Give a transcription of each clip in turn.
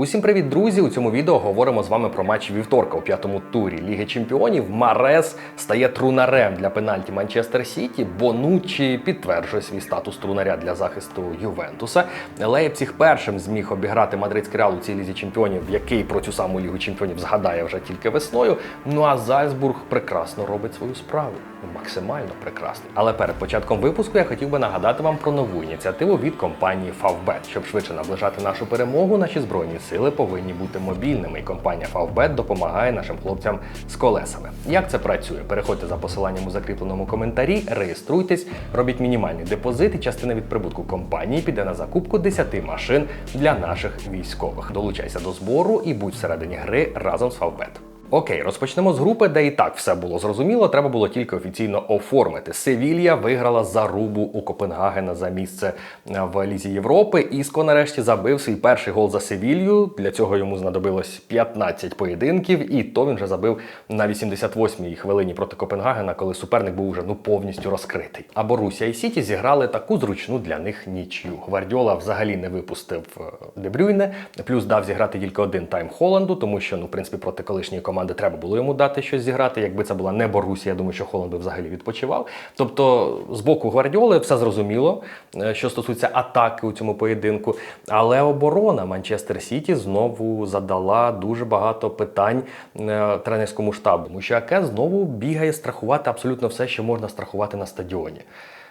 Усім привіт, друзі! У цьому відео говоримо з вами про матч вівторка у п'ятому турі Ліги Чемпіонів. Марес стає трунарем для пенальті Манчестер Сіті. Бонуччі підтверджує свій статус трунаря для захисту Ювентуса. Лейпціг першим зміг обіграти мадридський реал у цій лізі чемпіонів, який про цю саму лігу чемпіонів згадає вже тільки весною. Ну а Зальцбург прекрасно робить свою справу. Ну, Максимально прекрасно. Але перед початком випуску я хотів би нагадати вам про нову ініціативу від компанії Favbet. Щоб швидше наближати нашу перемогу, наші збройні сили повинні бути мобільними. І компанія Favbet допомагає нашим хлопцям з колесами. Як це працює? Переходьте за посиланням у закріпленому коментарі, реєструйтесь, робіть мінімальний депозит, і частина від прибутку компанії піде на закупку 10 машин для наших військових. Долучайся до збору і будь всередині гри разом з Favbet. Окей, розпочнемо з групи, де і так все було зрозуміло. Треба було тільки офіційно оформити. Севілья виграла зарубу у Копенгагена за місце е, в Лізі Європи. Іско нарешті забив свій перший гол за Севілью. Для цього йому знадобилось 15 поєдинків, і то він вже забив на 88-й хвилині проти Копенгагена, коли суперник був вже ну повністю розкритий. А Борусія і Сіті зіграли таку зручну для них нічю. Гвардіола взагалі не випустив е, Дебрюйне, плюс дав зіграти тільки один тайм Холланду, тому що ну, в принципі, проти колишньої команди треба було йому дати щось зіграти. Якби це була не Борусія, я думаю, що Холланд би взагалі відпочивав. Тобто, з боку Гвардіоли все зрозуміло, е, що стосується атаки у цьому поєдинку. Але оборона Манчестер Сіті знову задала дуже багато питань е, тренерському штабу, тому що Аке знову бігає страхувати абсолютно все, що можна страхувати на стадіоні.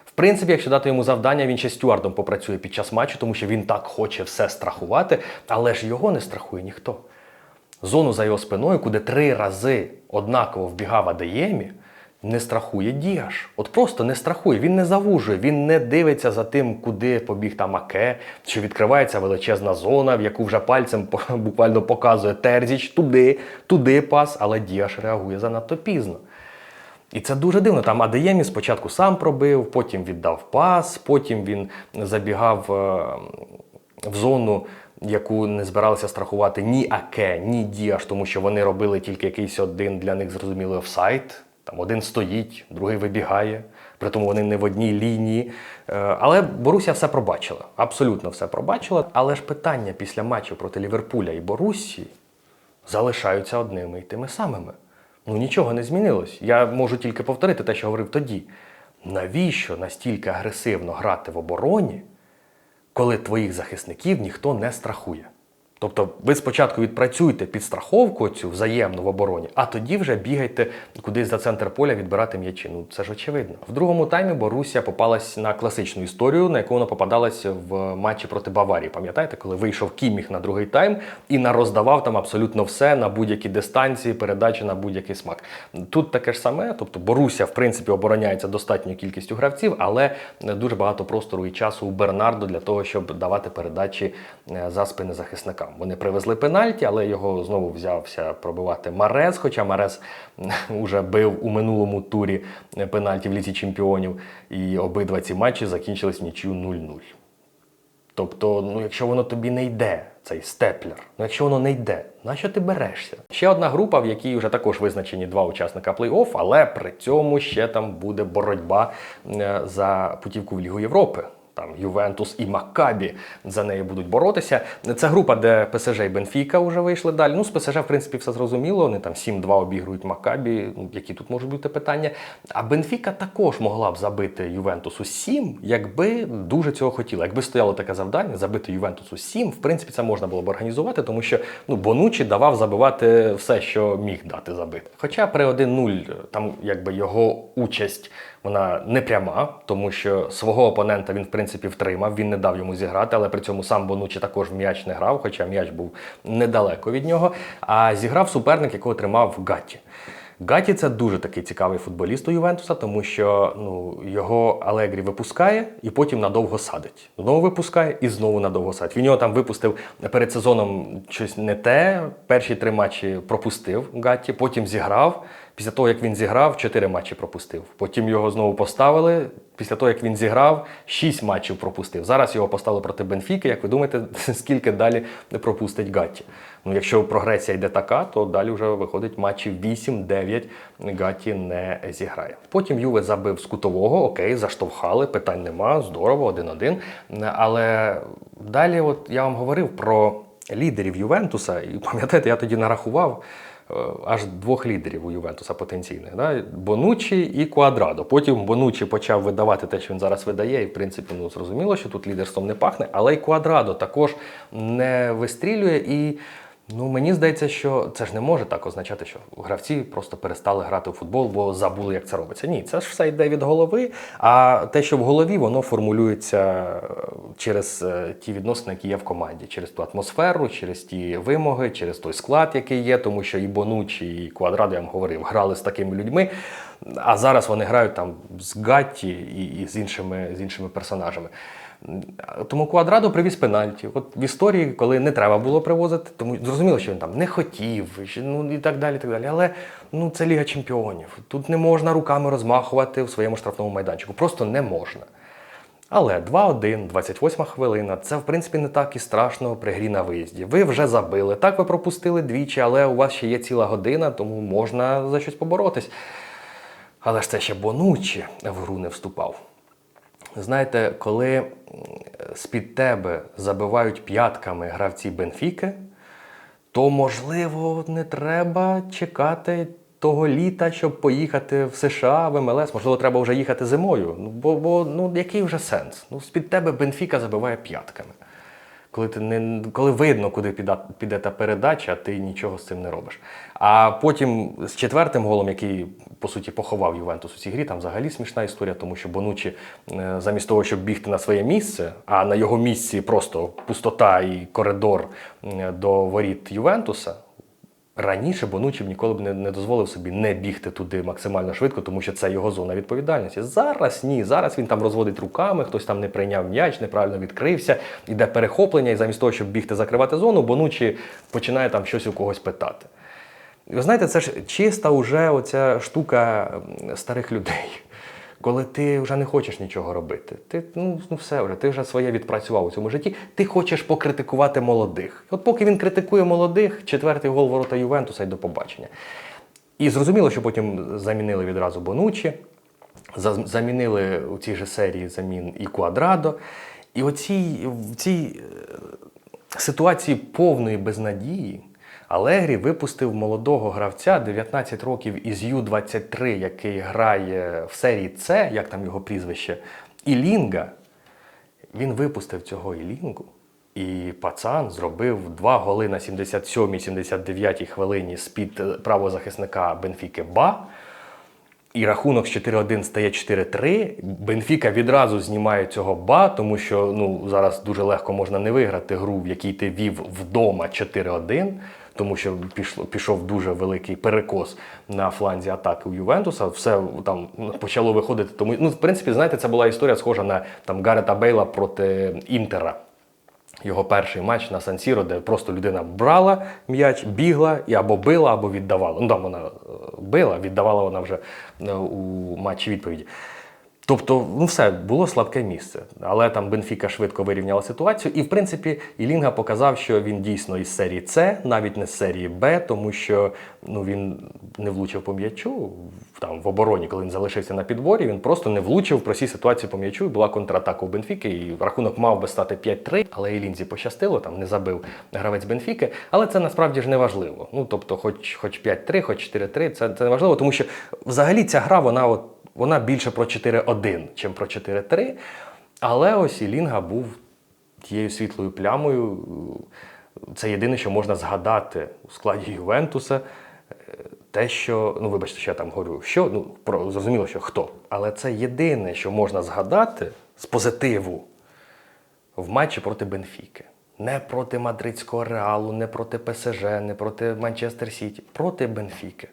В принципі, якщо дати йому завдання, він ще стюардом попрацює під час матчу, тому що він так хоче все страхувати, але ж його не страхує ніхто. Зону за його спиною, куди три рази однаково вбігав Адеємі, не страхує Діаш. От просто не страхує, він не завужує, він не дивиться за тим, куди побіг там Аке, що відкривається величезна зона, в яку вже пальцем буквально показує Терзіч туди, туди пас, але Діаш реагує занадто пізно. І це дуже дивно. Там Адеємі спочатку сам пробив, потім віддав пас, потім він забігав е, в зону, яку не збиралися страхувати ні Аке, ні Діаш, тому що вони робили тільки якийсь один для них зрозумілий офсайд. Там один стоїть, другий вибігає, при тому вони не в одній лінії. Е, Але Боруся все пробачила, абсолютно все пробачила. Але ж питання після матчу проти Ліверпуля і Борусі залишаються одними і тими самими. Ну нічого не змінилось. Я можу тільки повторити те, що говорив тоді. Навіщо настільки агресивно грати в обороні, коли твоїх захисників ніхто не страхує? Тобто ви спочатку відпрацюєте підстраховку цю взаємну в обороні, а тоді вже бігайте кудись за центр поля відбирати м'ячі. Ну це ж очевидно. В другому таймі Борусія попалась на класичну історію, на яку вона попадалась в матчі проти Баварії. Пам'ятаєте, коли вийшов Кіміх на другий тайм і нароздавав там абсолютно все на будь-які дистанції, передачі на будь-який смак. Тут таке ж саме, тобто Борусія, в принципі, обороняється достатньою кількістю гравців, але дуже багато простору і часу у Бернардо для того, щоб давати передачі е, за спини захисникам. Вони привезли пенальті, але його знову взявся пробивати Марес, хоча Марес вже бив у минулому турі пенальті в лізі чемпіонів. І обидва ці матчі закінчились нічю 0-0. Тобто, ну якщо воно тобі не йде, цей степлер, ну якщо воно не йде, на що ти берешся? Ще одна група, в якій вже також визначені два учасника плей-офф, але при цьому ще там буде боротьба е, за путівку в Лігу Європи. Там Ювентус і Маккабі за неї будуть боротися. Це група, де ПСЖ і Бенфіка вже вийшли далі. Ну, з ПСЖ, в принципі, все зрозуміло. Вони там 7-2 обігрують Маккабі. Які тут можуть бути питання? А Бенфіка також могла б забити Ювентусу 7, якби дуже цього хотіла. Якби стояло таке завдання забити Ювентусу 7, в принципі, це можна було б організувати, тому що ну, Бонучі давав забивати все, що міг дати забити. Хоча при 1-0 там якби його участь вона не пряма, тому що свого опонента він в принципі втримав, він не дав йому зіграти, але при цьому сам Бонучі також м'яч не грав, хоча м'яч був недалеко від нього. А зіграв суперник, якого тримав Гатті. Гаті це дуже такий цікавий футболіст у Ювентуса, тому що ну, його Алегрі випускає і потім надовго садить. Знову випускає і знову надовго садить. Він його там випустив перед сезоном щось не те. Перші три матчі пропустив Гатті, потім зіграв. Після того, як він зіграв, чотири матчі пропустив. Потім його знову поставили. Після того, як він зіграв, шість матчів пропустив. Зараз його поставили проти Бенфіки. Як ви думаєте, скільки далі пропустить Гатті? Ну, якщо прогресія йде така, то далі вже виходить матчів 8-9 Гатті не зіграє. Потім Юве забив з кутового, окей, заштовхали, питань нема, здорово, 1-1. Але далі, от я вам говорив про лідерів Ювентуса, і пам'ятаєте, я тоді нарахував аж двох лідерів у Ювентуса потенційних: да? Бонучі і Куадрадо. Потім Бонучі почав видавати те, що він зараз видає, і в принципі ну, зрозуміло, що тут лідерством не пахне, але й Куадрадо також не вистрілює. І ну, мені здається, що це ж не може так означати, що гравці просто перестали грати у футбол, бо забули, як це робиться. Ні, це ж все йде від голови. А те, що в голові, воно формулюється е, через е, ті відносини, які є в команді, через ту атмосферу, через ті вимоги, через той склад, який є, тому що і Бонучі, і Квадрадо, я вам говорив, грали з такими людьми. А зараз вони грають там з Гатті і, і з, іншими, з іншими персонажами. Тому Квадрадо привіз пенальті. От в історії, коли не треба було привозити, тому зрозуміло, що він там не хотів, ну і так далі. так далі. Але ну, це Ліга Чемпіонів. Тут не можна руками розмахувати в своєму штрафному майданчику. Просто не можна. Але 2-1, 28 хвилина це в принципі не так і страшно при грі на виїзді. Ви вже забили. Так, ви пропустили двічі, але у вас ще є ціла година, тому можна за щось поборотись. Але ж це ще Бонучі в гру не вступав. Знаєте, коли з-під тебе забивають п'ятками гравці Бенфіки, то можливо не треба чекати того літа, щоб поїхати в США, в МЛС. Можливо, треба вже їхати зимою. Ну, бо, бо ну, який вже сенс? Ну, з-під тебе Бенфіка забиває п'ятками. Коли, ти не, коли видно, куди піде, піде та передача, ти нічого з цим не робиш. А потім з четвертим голом, який по суті поховав Ювентус у цій грі, там взагалі смішна історія, тому що Бонучі е, замість того, щоб бігти на своє місце, а на його місці просто пустота і коридор до воріт Ювентуса. Раніше Бонучі б ніколи б не, не дозволив собі не бігти туди максимально швидко, тому що це його зона відповідальності. Зараз ні. Зараз він там розводить руками, хтось там не прийняв м'яч, неправильно відкрився, іде перехоплення, і замість того, щоб бігти закривати зону, Бонучі починає там щось у когось питати. Ви знаєте, це ж чиста уже оця штука старих людей. Коли ти вже не хочеш нічого робити, ти ну, ну все вже, ти вже своє відпрацював у цьому житті. Ти хочеш покритикувати молодих. От поки він критикує молодих, четвертий гол ворота Ювентуса і до побачення. І зрозуміло, що потім замінили відразу Бонучі, замінили у цій же серії замін і Куадрадо. І оцій, в цій е, ситуації повної безнадії Алегрі випустив молодого гравця 19 років із Ю-23, який грає в серії С, як там його прізвище, Ілінга. Він випустив цього Ілінгу, і пацан зробив два голи на 77-79 хвилині з-під е, правозахисника Бенфіки Ба. І рахунок з 4-1 стає 4-3. Бенфіка відразу знімає цього ба, тому що ну, зараз дуже легко можна не виграти гру, в якій ти вів вдома 4-1, тому що пішло, пішов дуже великий перекос на фланзі атаки у Ювентуса. Все там почало виходити. Тому, ну, в принципі, знаєте, це була історія схожа на там, Гарета Бейла проти Інтера. Його перший матч на Сан-Сіро, де просто людина брала м'яч, бігла і або била, або віддавала. Ну там вона е, била, віддавала вона вже е, у матчі відповіді. Тобто, ну все, було слабке місце. Але там Бенфіка швидко вирівняла ситуацію. І, в принципі, Ілінга показав, що він дійсно із серії С, навіть не з серії Б, тому що ну, він не влучив по м'ячу там, в обороні, коли він залишився на підборі, він просто не влучив в простій ситуації по м'ячу. і Була контратака у Бенфіки, і рахунок мав би стати 5-3, але Ілінзі пощастило, там не забив гравець Бенфіки. Але це насправді ж не важливо. Ну, тобто, хоч, хоч 5-3, хоч 4-3, це, це не важливо, тому що взагалі ця гра, вона от вона більше про 4-1, чим про 4-3. Але ось Ілінга був тією світлою плямою. Це єдине, що можна згадати у складі Ювентуса. Е, Те, що, ну вибачте, що я там говорю, що, ну, про, зрозуміло, що хто. Але це єдине, що можна згадати з позитиву в матчі проти Бенфіки. Не проти мадридського реалу, не проти ПСЖ, не проти Манчестер Сіті, проти Бенфіки.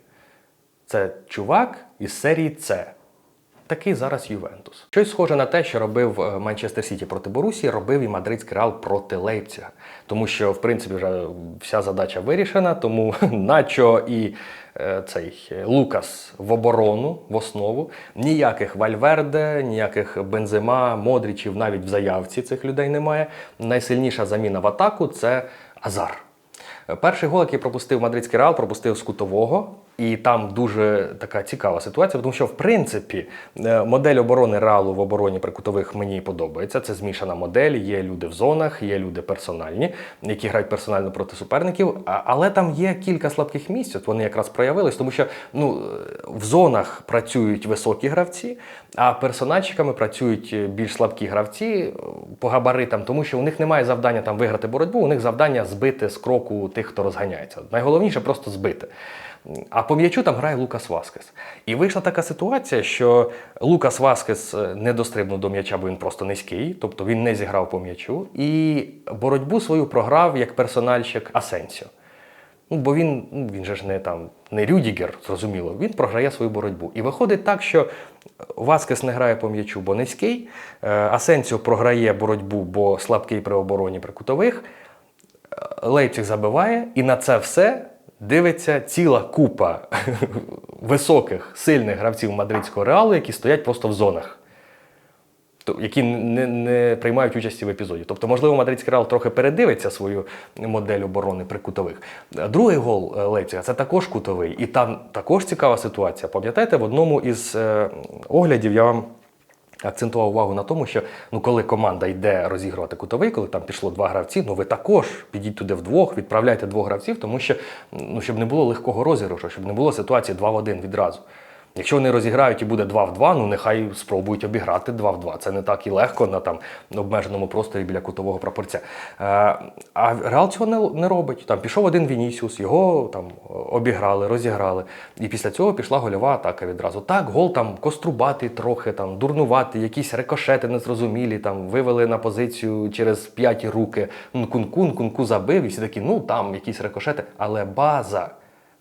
Це чувак із серії С. Такий зараз Ювентус. Щось схоже на те, що робив е, Манчестер Сіті проти Борусії, робив і мадридський Реал проти Лейпціга. Тому що, в принципі, вже вся задача вирішена, тому Начо і е, цей е, Лукас в оборону, в основу. Ніяких Вальверде, ніяких Бензема, Модрічів, навіть в заявці цих людей немає. Найсильніша заміна в атаку це Азар. Перший гол, який пропустив мадридський Реал, пропустив з кутового. І там дуже така цікава ситуація, тому що в принципі е, модель оборони реалу в обороні прикутових мені подобається. Це змішана модель. Є люди в зонах, є люди персональні, які грають персонально проти суперників. Але там є кілька слабких місць. От вони якраз проявились, тому що ну е, в зонах працюють високі гравці, а персональщиками працюють е, більш слабкі гравці по габаритам, тому що у них немає завдання там виграти боротьбу, у них завдання збити з кроку тих, хто розганяється. Найголовніше просто збити. А по м'ячу там грає Лукас Васкес. І вийшла така ситуація, що Лукас Васкес е, не дострибнув до м'яча, бо він просто низький, тобто він не зіграв по м'ячу. І боротьбу свою програв як персональщик Асенсіо. Ну, бо він, ну, він же ж не там не Рюдігер, зрозуміло, він програє свою боротьбу. І виходить так, що Васкес не грає по м'ячу, бо низький, е, Асенсіо програє боротьбу, бо слабкий при обороні при кутових. Лейпциг забиває, і на це все дивиться ціла купа високих, сильних гравців мадридського реалу, які стоять просто в зонах. Які не, не приймають участі в епізоді. Тобто, можливо, мадридський реал трохи передивиться свою модель оборони при кутових. Другий гол е, Лейпцига це також кутовий, і там також цікава ситуація. Пам'ятаєте, в одному із е, оглядів я вам акцентував увагу на тому, що ну, коли команда йде розігрувати кутовий, коли там пішло два гравці, ну ви також підіть туди вдвох, відправляйте двох гравців, тому що ну, щоб не було легкого розіграшу, щоб не було ситуації два в один відразу. Якщо вони розіграють і буде 2 в 2, ну нехай спробують обіграти 2 в 2. Це не так і легко на там обмеженому просторі біля кутового прапорця. Е, а Реал цього не, не робить. Там пішов один Вінісіус, його там обіграли, розіграли. І після цього пішла гольова атака відразу. Так, гол там кострубатий трохи, там дурнуватий, якісь рикошети незрозумілі, там вивели на позицію через п'яті руки. Нкунку, Нкунку забив, і всі такі, ну там якісь рикошети, але база.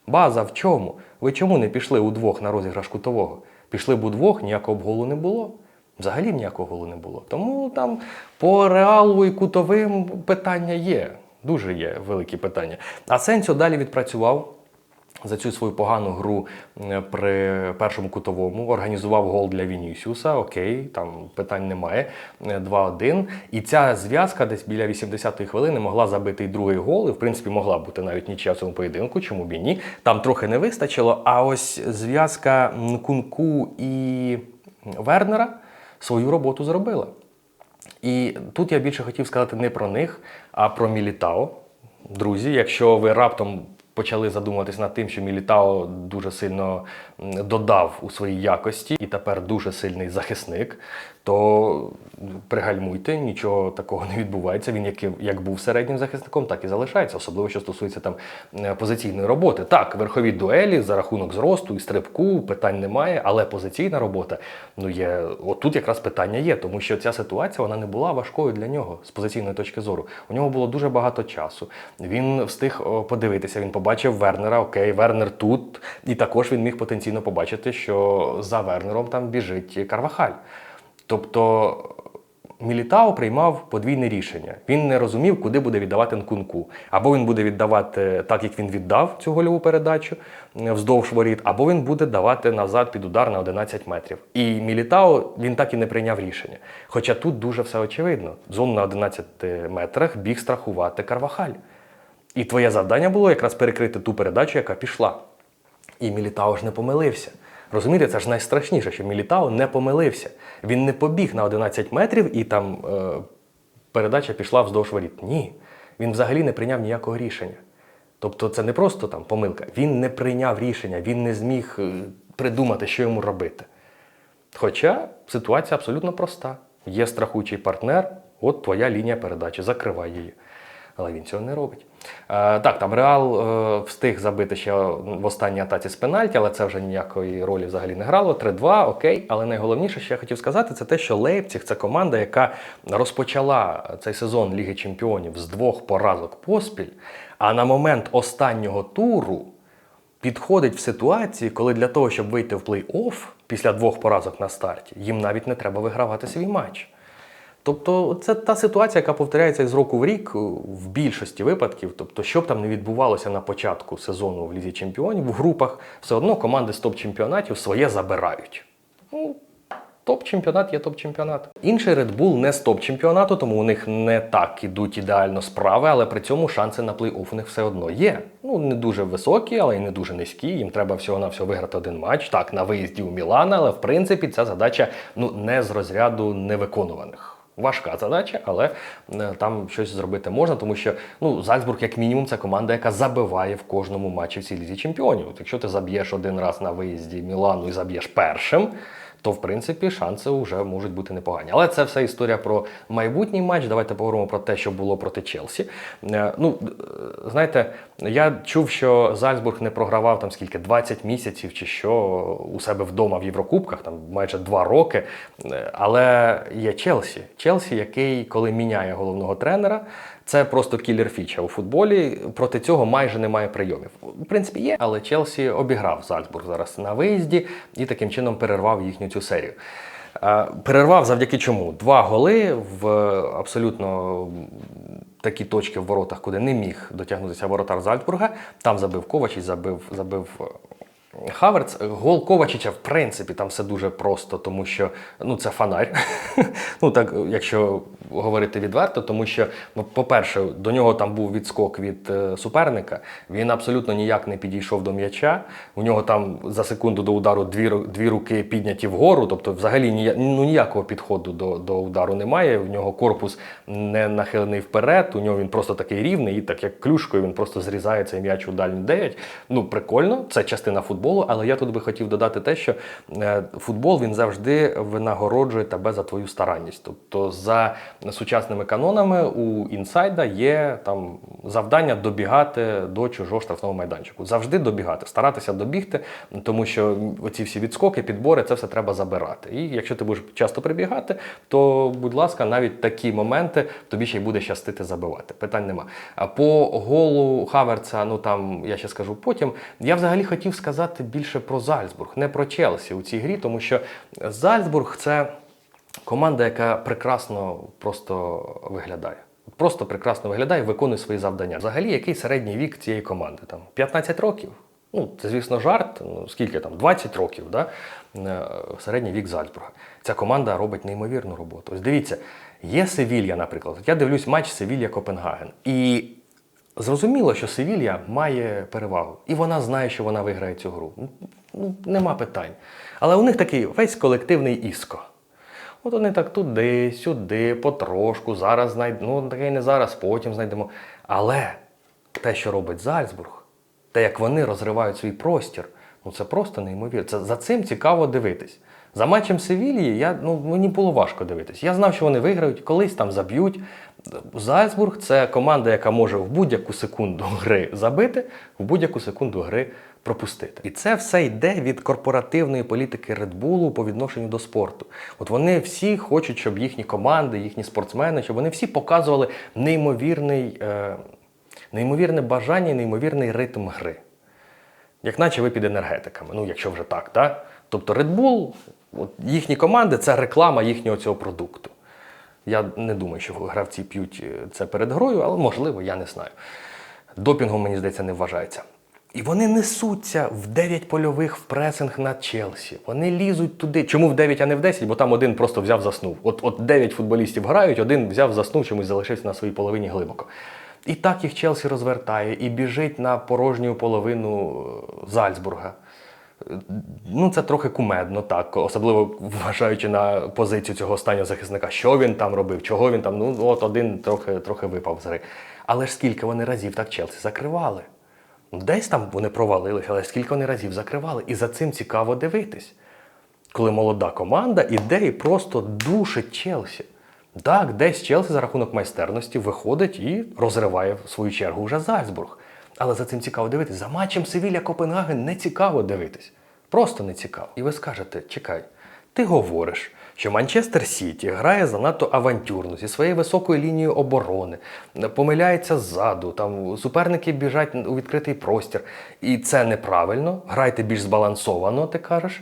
База в чому? Ви чому не пішли удвох на розіграш кутового? Пішли б удвох, ніякого б голу не було. Взагалі ніякого голу не було. Тому там по реалу і кутовим питання є. Дуже є великі питання. А Сенсіо далі відпрацював за цю свою погану гру е, при першому кутовому. Організував гол для Вінісіуса. Окей, там питань немає. Е, 2-1. І ця зв'язка десь біля 80-ї хвилини могла забити й другий гол. І в принципі могла бути навіть нічия в цьому поєдинку. Чому б і ні? Там трохи не вистачило. А ось зв'язка Кунку і Вернера свою роботу зробила. І тут я більше хотів сказати не про них, а про Мілітао. Друзі, якщо ви раптом почали задумуватись над тим, що Мілітао дуже сильно додав у своїй якості і тепер дуже сильний захисник, то пригальмуйте, нічого такого не відбувається. Він як, як був середнім захисником, так і залишається, особливо що стосується там е, позиційної роботи. Так, верхові дуелі за рахунок зросту і стрибку питань немає, але позиційна робота ну є. Отут якраз питання є, тому що ця ситуація вона не була важкою для нього з позиційної точки зору. У нього було дуже багато часу. Він встиг подивитися, він побачив Вернера. Окей, Вернер тут, і також він міг потенційно побачити, що за Вернером там біжить Карвахаль. Тобто Мілітао приймав подвійне рішення. Він не розумів, куди буде віддавати Нкунку. Або він буде віддавати так, як він віддав цю гольову передачу е, вздовж воріт, або він буде давати назад під удар на 11 метрів. І Мілітао він так і не прийняв рішення. Хоча тут дуже все очевидно. Зону на 11 метрах біг страхувати Карвахаль. І твоє завдання було якраз перекрити ту передачу, яка пішла. І Мілітао ж не помилився. Розумієте, це ж найстрашніше, що Мілітао не помилився. Він не побіг на 11 метрів і там е, передача пішла вздовж воріт. Ні. Він взагалі не прийняв ніякого рішення. Тобто це не просто там помилка. Він не прийняв рішення, він не зміг е, придумати, що йому робити. Хоча ситуація абсолютно проста. Є страхучий партнер, от твоя лінія передачі, закривай її. Але він цього не робить. Е, так, там Реал е, встиг забити ще в останній атаці з пенальті, але це вже ніякої ролі взагалі не грало. 3-2, окей. Але найголовніше, що я хотів сказати, це те, що Лейпціг це команда, яка розпочала цей сезон Ліги Чемпіонів з двох поразок поспіль. А на момент останнього туру підходить в ситуації, коли для того, щоб вийти в плей-офф після двох поразок на старті, їм навіть не треба вигравати свій матч. Тобто це та ситуація, яка повторяється з року в рік е, в більшості випадків. Тобто, що б там не відбувалося на початку сезону в Лізі Чемпіонів, в групах, все одно команди з топ-чемпіонатів своє забирають. Ну, Топ-чемпіонат є топ-чемпіонат. Інший Red Bull не з топ-чемпіонату, тому у них не так ідуть ідеально справи, але при цьому шанси на плей-офф у них все одно є. Ну не дуже високі, але й не дуже низькі. Їм треба всього на всього виграти один матч. Так, на виїзді у Мілана, але в принципі ця задача ну не з розряду невиконуваних. Важка задача, але е, там щось зробити можна, тому що ну Зальцбург, як мінімум, це команда, яка забиває в кожному матчі в цій лізі чемпіонів. Якщо ти заб'єш один раз на виїзді Мілану і заб'єш першим, то в принципі шанси вже можуть бути непогані. Але це все історія про майбутній матч. Давайте поговоримо про те, що було проти Челсі. Е, Ну е, знаєте, я чув, що Зальцбург не програвав там скільки 20 місяців чи що у себе вдома в Єврокубках, там майже два роки. Е, Але є Челсі. Челсі, який коли міняє головного тренера. Це просто кілер фіча у футболі. Проти цього майже немає прийомів. В принципі, є, але Челсі обіграв Зальцбург зараз на виїзді і таким чином перервав їхню цю серію. Е, Перервав завдяки чому? Два голи в абсолютно такі точки в воротах, куди не міг дотягнутися воротар Зальцбурга. Там забив Ковач і забив, забив е, Хаверц, гол Ковачича, в принципі, там все дуже просто, тому що ну, це фонарь. ну так, якщо говорити відверто, тому що, ну, по-перше, до нього там був відскок від е, суперника. Він абсолютно ніяк не підійшов до м'яча. У нього там за секунду до удару дві, дві руки підняті вгору, тобто взагалі ну, ніякого підходу до, до удару немає. У нього корпус не нахилений вперед, у нього він просто такий рівний, і так як клюшкою він просто зрізає цей м'яч у дальню 9. Ну, прикольно, це частина футболу, але я тут би хотів додати те, що е, футбол він завжди винагороджує тебе за твою старанність. Тобто, за сучасними канонами у інсайда є там завдання добігати до чужого штрафного майданчику. Завжди добігати, старатися добігти, тому що оці всі відскоки, підбори, це все треба забирати. І якщо ти будеш часто прибігати, то, будь ласка, навіть такі моменти тобі ще й буде щастити забивати. Питань нема. А по голу Хаверца, ну там я ще скажу потім. Я взагалі хотів сказати більше про Зальцбург, не про Челсі у цій грі, тому що Зальцбург це команда, яка прекрасно просто виглядає. Просто прекрасно виглядає, виконує свої завдання. Взагалі, який середній вік цієї команди? Там 15 років. Ну, це, звісно, жарт. Ну, скільки там? 20 років, да? Е, середній вік Зальцбурга. Ця команда робить неймовірну роботу. Ось дивіться, є Севілья, наприклад. От я дивлюсь матч Севілья-Копенгаген. І зрозуміло, що Севілья має перевагу. І вона знає, що вона виграє цю гру. Ну, нема питань. Але у них такий весь колективний іско. От вони так туди, сюди, потрошку, зараз знайдемо, ну таке не зараз, потім знайдемо. Але те, що робить Зальцбург, те, як вони розривають свій простір, ну це просто неймовірно. Це, за цим цікаво дивитись. За матчем Севілії я, ну, мені було важко дивитись. Я знав, що вони виграють, колись там заб'ють. Зальцбург це команда, яка може в будь-яку секунду гри забити, в будь-яку секунду гри пропустити. І це все йде від корпоративної політики Red Bull по відношенню до спорту. От вони всі хочуть, щоб їхні команди, їхні спортсмени, щоб вони всі показували неймовірний, е, неймовірне бажання, неймовірний ритм гри. Як наче ви під енергетиками, ну якщо вже так, так? Тобто Red Bull, от їхні команди це реклама їхнього цього продукту. Я не думаю, що гравці п'ють е, це перед грою, але можливо, я не знаю. Допінгом, мені здається, не вважається. І вони несуться в 9 польових в пресинг на Челсі. Вони лізуть туди. Чому в 9, а не в 10? Бо там один просто взяв заснув. От, от 9 футболістів грають, один взяв заснув, чомусь залишився на своїй половині глибоко. І так їх Челсі розвертає і біжить на порожню половину е, Зальцбурга. Ну, це трохи кумедно, так, особливо вважаючи на позицію цього останнього захисника, що він там робив, чого він там. Ну, от один трохи, трохи випав з гри. Але ж скільки вони разів так Челсі закривали? Ну, Десь там вони провалилися, але скільки вони разів закривали. І за цим цікаво дивитись. Коли молода команда іде і просто душить Челсі. Так, десь Челсі за рахунок майстерності виходить і розриває в свою чергу вже Зальцбург. Але за цим цікаво дивитись. За матчем Севілля Копенгаген не цікаво дивитись. Просто не цікаво. І ви скажете: чекай, ти говориш, що Манчестер Сіті грає занадто авантюрно зі своєю високою лінією оборони, помиляється ззаду, там суперники біжать у відкритий простір. І це неправильно. Грайте більш збалансовано, ти кажеш.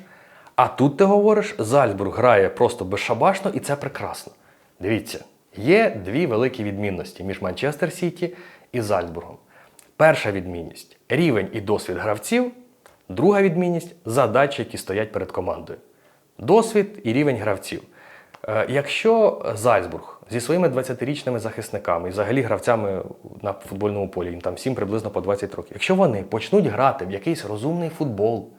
А тут ти говориш, Зальцбург грає просто безшабашно, і це прекрасно. Дивіться, є дві великі відмінності між Манчестер Сіті і Зальцбургом. Перша відмінність рівень і досвід гравців, друга відмінність задачі, які стоять перед командою. досвід і рівень гравців. Е, Якщо Зальцбург зі своїми 20-річними захисниками і взагалі гравцями на футбольному полі, їм там всім приблизно по 20 років, якщо вони почнуть грати в якийсь розумний футбол,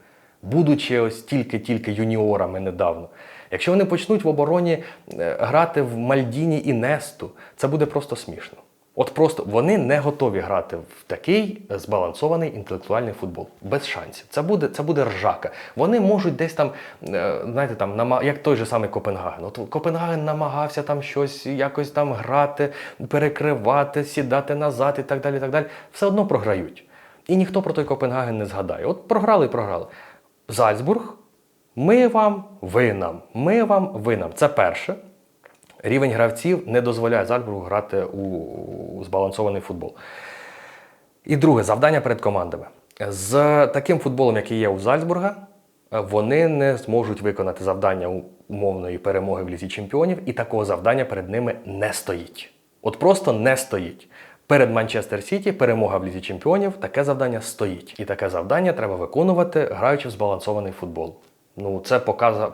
будучи ось тільки-тільки юніорами недавно, якщо вони почнуть в обороні е, грати в Мальдіні і Несту, це буде просто смішно. От просто вони не готові грати в такий збалансований інтелектуальний футбол. Без шансів. Це буде, це буде ржака. Вони можуть десь там, е, знаєте, там, як той же самий Копенгаген. От Копенгаген намагався там щось якось там грати, перекривати, сідати назад і так далі. і так далі. Все одно програють. І ніхто про той Копенгаген не згадає. От програли і програли. Зальцбург, ми вам, ви нам. Ми вам, ви нам. Це перше. Рівень гравців не дозволяє Зальцбургу грати у збалансований футбол. І друге завдання перед командами. З таким футболом, який є у Зальцбурга, вони не зможуть виконати завдання умовної перемоги в лізі чемпіонів, і такого завдання перед ними не стоїть. От просто не стоїть. Перед Манчестер Сіті перемога в лізі чемпіонів, таке завдання стоїть. І таке завдання треба виконувати, граючи в збалансований футбол. Ну, це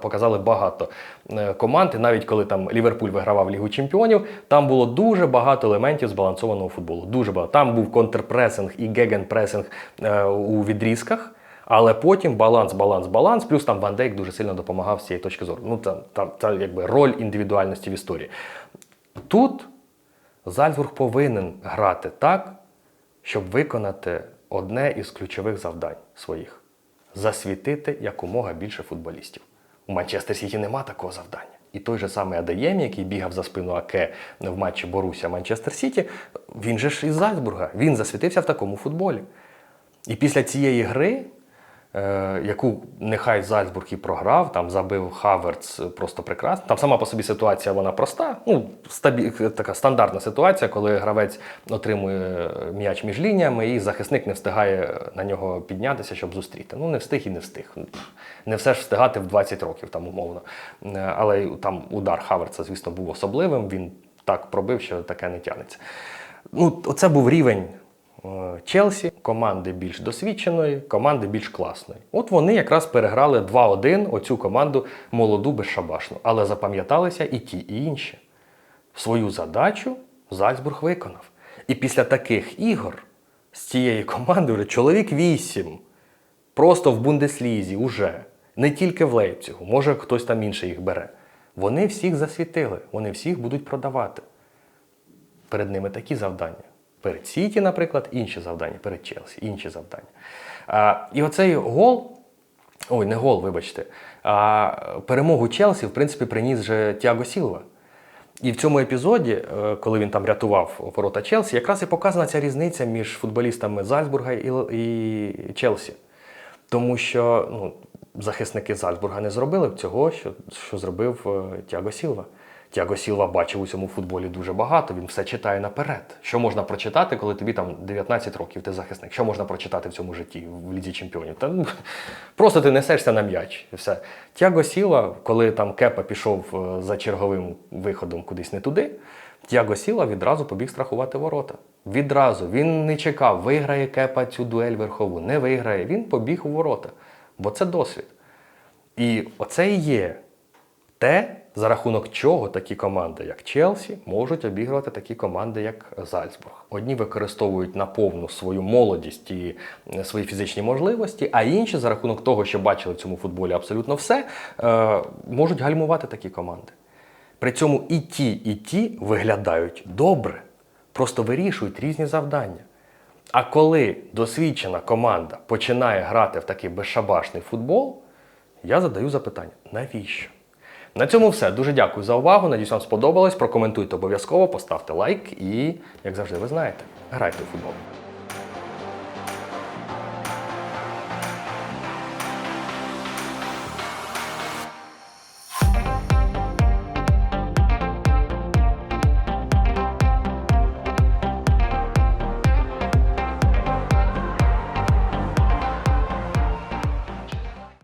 показали багато е, команд. І навіть коли там Ліверпуль вигравав Лігу Чемпіонів, там було дуже багато елементів збалансованого футболу. Дуже багато. Там був контрпресинг і гегенпресинг е, у відрізках. Але потім баланс, баланс, баланс. Плюс там Ван Дейк дуже сильно допомагав з цієї точки зору. Ну, це, це, це якби роль індивідуальності в історії. Тут Зальцбург повинен грати так, щоб виконати одне із ключових завдань своїх засвітити якомога більше футболістів. У Манчестер Сіті нема такого завдання. І той же самий Адаємі, який бігав за спину Аке в матчі Боруся Манчестер Сіті, він же ж із Зальцбурга. Він засвітився в такому футболі. І після цієї гри, яку нехай Зальцбург і програв, там забив Хаверц просто прекрасно. Там сама по собі ситуація вона проста. Ну, стабі... така стандартна ситуація, коли гравець отримує м'яч між лініями, і захисник не встигає на нього піднятися, щоб зустріти. Ну, не встиг і не встиг. Не все ж встигати в 20 років, там умовно. Е, Але там удар Хаверца, звісно, був особливим. Він так пробив, що таке не тягнеться. Ну, оце був рівень е, Челсі, команди більш досвідченої, команди більш класної. От вони якраз переграли 2-1 оцю команду молоду безшабашну. Але запам'яталися і ті, і інші. Свою задачу Зальцбург виконав. І після таких ігор з цієї команди вже чоловік 8 просто в Бундеслізі уже, не тільки в Лейпцигу, може хтось там інший їх бере. Вони всіх засвітили, вони всіх будуть продавати. Перед ними такі завдання. Перед Сіті, наприклад, інші завдання, перед Челсі, інші завдання. А, і оцей гол, ой, не гол, вибачте, а перемогу Челсі, в принципі, приніс же Тіаго Сілва. І в цьому епізоді, е, коли він там рятував ворота Челсі, якраз і показана ця різниця між футболістами Зальцбурга і, Челсі. Тому що ну, захисники Зальцбурга не зробили цього, що, що зробив е, Тіаго Сілва. Тіаго Сілва бачив у цьому футболі дуже багато, він все читає наперед. Що можна прочитати, коли тобі там 19 років, ти захисник? Що можна прочитати в цьому житті в Лізі Чемпіонів? Та, ну, просто ти несешся на м'яч і все. Тіаго Сіла, коли там Кепа пішов е, за черговим виходом кудись не туди, Тіаго Сіла відразу побіг страхувати ворота. Відразу він не чекав, виграє Кепа цю дуель верхову, не виграє. Він побіг у ворота, бо це досвід. І оце і є те, за рахунок чого такі команди, як Челсі, можуть обігрувати такі команди, як Зальцбург. Одні використовують наповну свою молодість і е, свої фізичні можливості, а інші, за рахунок того, що бачили в цьому футболі абсолютно все, е, можуть гальмувати такі команди. При цьому і ті, і ті виглядають добре, просто вирішують різні завдання. А коли досвідчена команда починає грати в такий безшабашний футбол, я задаю запитання: навіщо? На цьому все. Дуже дякую за увагу. Надіюсь, вам сподобалось. Прокоментуйте обов'язково, поставте лайк і, як завжди, ви знаєте, грайте в футбол.